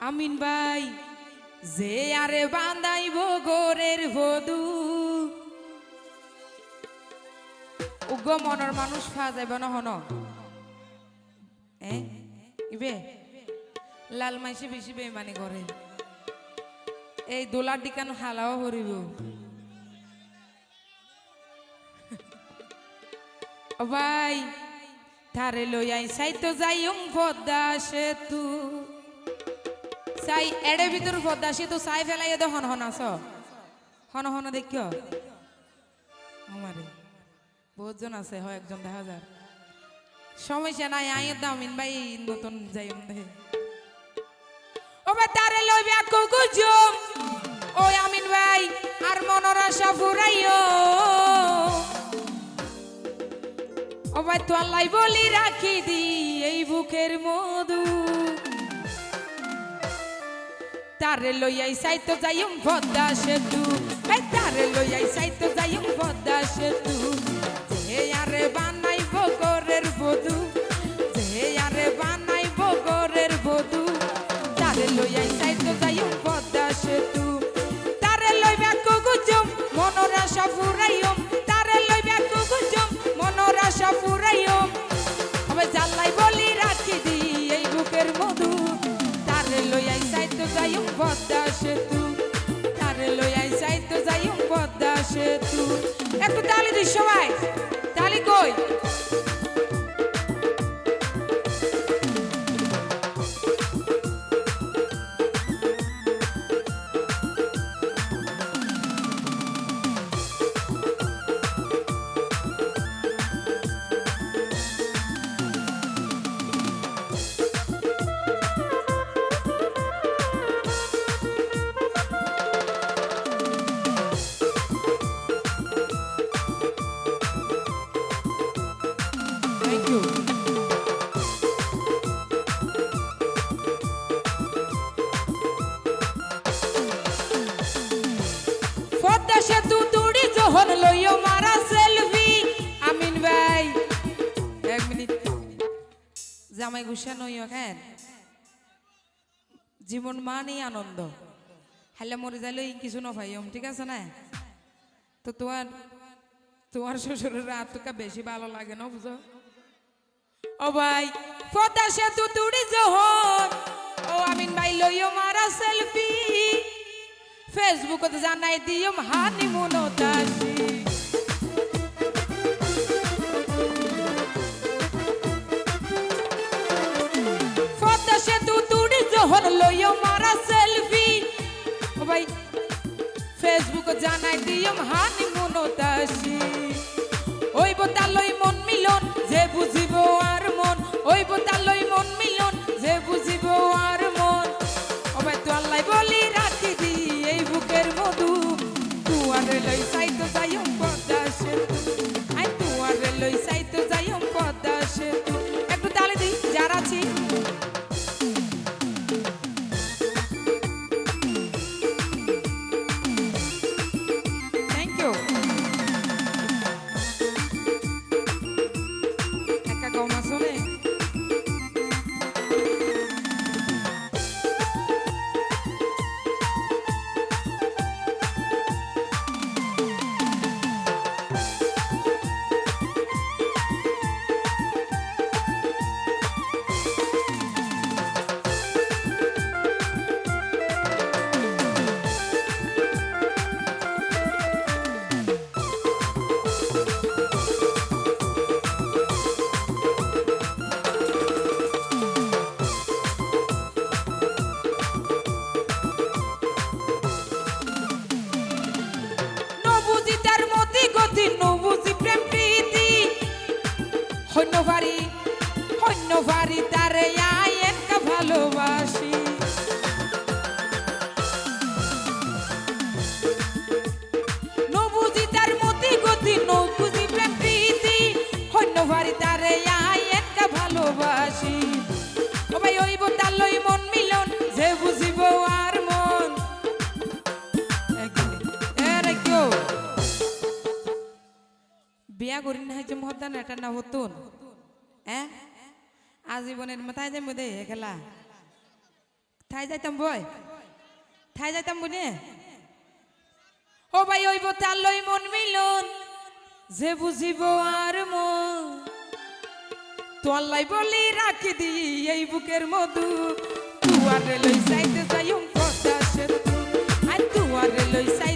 আমিন ভাই যে আরে বান্দাইব গোরের ভদু উগ্র মনের মানুষ ফা যাইব না এ ইবে লাল মাইসে বেশি বেমানি করে এই দোলার দিকান হালাও হরিব ভাই, তারে লই সাই তো যাইম পদ্মা সেতু। সাই, এড়ে ভিতর পদ্মা সেতু, সাই ফেলাই দে হন হন আস হন হন দেখিও। আমারে বহুতজন আছে হয় একজন, দেখা যার সমস্যা নাই, আইয়ের দামিন ভাই, নতুন যাইম দেখে ও ভাই, তারে লই ব্যাক গুজুম ওই আমিন ভাই, আর মনের আশা ফুরাইও। ভাই তো আল্লাহ বলি রাখি দি এই বুকের মধু। তারে লইয়াই সাইতো যাইম পদ্মা সেতু। তারে লইয়াই সাইতো যাইম পদ্মা সেতু। একটু তালি দিস সবাই। তালি কই? জীবন মানেই আনন্দ হালে মরে যাইলে কিছু নফাইম ঠিক আছে না তো তোমার তোমার শ্বশুরের রাত বেশি ভালো লাগে না বুঝো ও ভাই পদ্মা সেতু তুড়ি যখন ও আমিন ভাই, লইও মারা সেলফি। ফেসবুকত জানাই দিও হানি মনোদাসী পদ্মা সেতু তুড়ি যখন লইও মারা সেলফি। ও ভাই ফেসবুক জানাই দিও হানি মনোদাসী ওই বোতালই মন মিলন বুঝিব আর মন, ওই বোতালই মন মিলন, যে বুঝিব আর মন। অবাই তো আল্লাহ বলি, রাখি দি এই বুকের মধু। তুয়ারে লই সাইতো যাই পদ্মা সেতু আই তুয়ারে লই সাইতো Quando meu varinho বিয়া করি না যে মহদান এটা না হতুন। হ্যাঁ আজীবনের মাথায় যাইম দে খেলা ঠাই যাইতাম বই? ঠাই যাইতাম বুনে ও ভাই ওইব তার লই মন মিলন, যে বুঝিব আর মন। তোলাই বলি রাখি দি, এই বুকের মধু। তুয়ারে লই সাইতে যাইম পদ্মা সেতু। আর তুয়ারে লই সাই